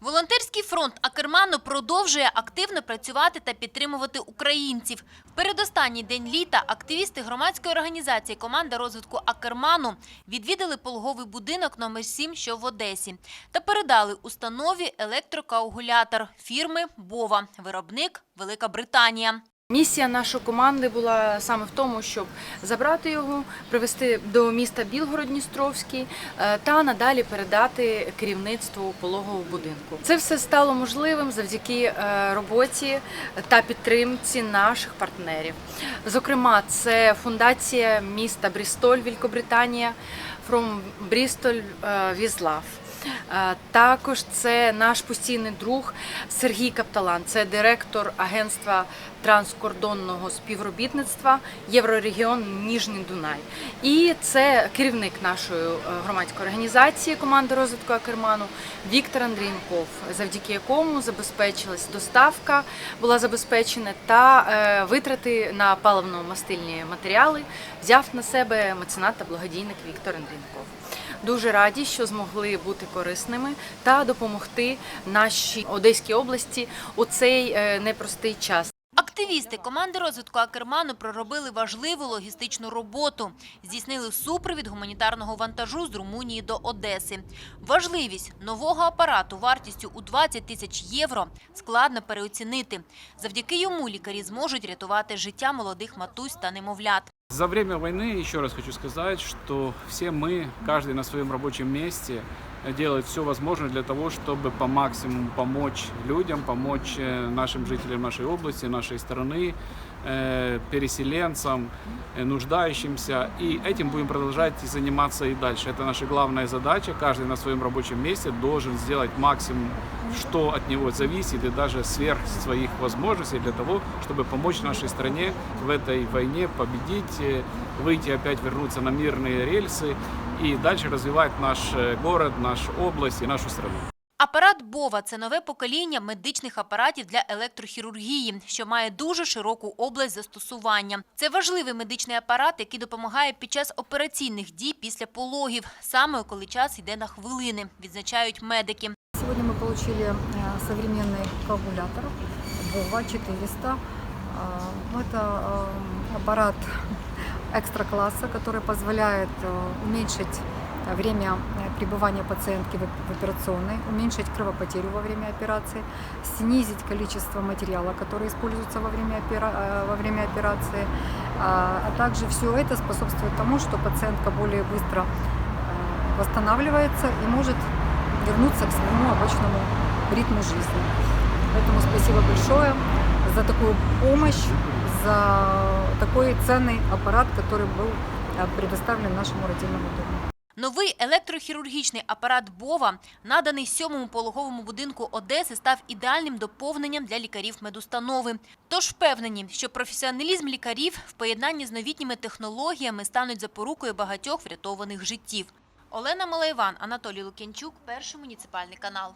Волонтерський фронт Акерману продовжує активно працювати та підтримувати українців. В передостанній день літа активісти громадської організації Команда розвитку Акерману відвідали пологовий будинок номер 7, що в Одесі, та передали установі електрокоагулятор фірми Бова, виробник Велика Британія. Місія нашої команди була саме в тому, щоб забрати його, привезти до міста Білгород-Дністровський е, та надалі передати керівництву пологового будинку. Це все стало можливим завдяки е, роботі та підтримці наших партнерів. Зокрема, це фундація міста Брістоль, Великобританія, From Bristol е, with Love. Е, Також це наш постійний друг Сергій Капталан, це директор агентства транскордонного співробітництва Єврорегіон Ніжній Дунай. І це керівник нашої е, громадської організації команди розвитку Акерману Віктор Андрієнков, завдяки якому забезпечилась доставка, була забезпечена та е, витрати на паливно-мастильні матеріали взяв на себе меценат та благодійник Віктор Андрієнков. Дуже раді, що змогли бути корисними та допомогти нашій Одеській області у цей е, непростий час. Активісти команди розвитку Акерману проробили важливу логістичну роботу. Здійснили супровід гуманітарного вантажу з Румунії до Одеси. Важливість нового апарату вартістю у 20 тисяч євро складно переоцінити. Завдяки йому лікарі зможуть рятувати життя молодих матусь та немовлят. За время войны, еще раз хочу сказать, что все мы, каждый на своем рабочем месте, э, делает все возможное для того, чтобы по максимуму помочь людям, помочь э, нашим жителям нашей области, нашей страны, э, переселенцам, э, нуждающимся. И этим будем продолжать заниматься и дальше. Это наша главная задача. Каждый на своем рабочем месте должен сделать максимум, что от него зависит, и даже сверх своих возможностей для того, чтобы помочь нашей стране в этой войне победить, выйти опять, вернуться на мирные рельсы и дальше развивать наш э, город, нашу область и нашу страну. Апарат Бова це нове покоління медичних апаратів для електрохірургії, що має дуже широку область застосування. Це важливий медичний апарат, який допомагає під час операційних дій після пологів, саме коли час йде на хвилини, відзначають медики. Сегодня мы получили э, современный коагулятор Бова 400. А, Это э, аппарат экстра-класса, который позволяет э, уменьшить э, время э, пребывания пациентки в операционной, уменьшить кровопотерю во время операции, снизить количество материала, который используется во время, опера- во время операции. А а также все это способствует тому, что пациентка более быстро восстанавливается и может вернуться к своему обычному ритму жизни. Поэтому спасибо большое за такую помощь, за такой ценный аппарат, который был э, предоставлен нашему родильному дому. Новий електрохірургічний апарат Бова, наданий сьомому пологовому будинку Одеси, став ідеальним доповненням для лікарів медустанови. Тож впевнені, що професіоналізм лікарів в поєднанні з новітніми технологіями стануть запорукою багатьох врятованих життів. Олена Малайван, Анатолій Лук'янчук, перший муніципальний канал.